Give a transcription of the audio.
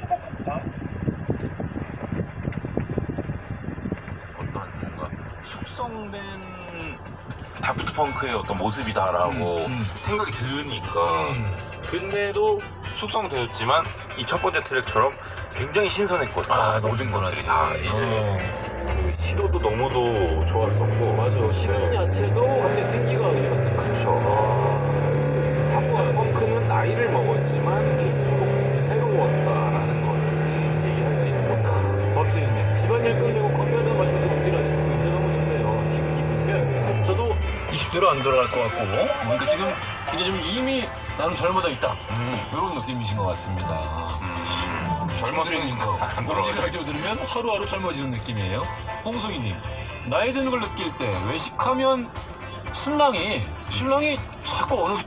시작합니다. 어떤 뭔가 숙성된 다프트펑크의 어떤 모습이다라고 음, 음. 생각이 드니까 음. 근데도 숙성되었지만 이 첫 번째 트랙처럼 굉장히 신선했거든요. 아, 너무 모든 것들이 신선하지. 다 이제 어. 그 시도도 너무도 좋았었고 맞아. 시는 야채도 갑자기 생기가 그냥 그쵸. 아. 20대로 안 들어갈 것 같고, 그러니까 지금 이제 좀 이미 나는 젊어져 있다. 음, 이런 느낌이신 것 같습니다. 음, 젊었으니까 안 그런 얘기 돌아가죠. 들으면 하루하루 젊어지는 느낌이에요. 홍성이님, 나이 드는 걸 느낄 때 외식하면 신랑이 신랑이 자꾸 어느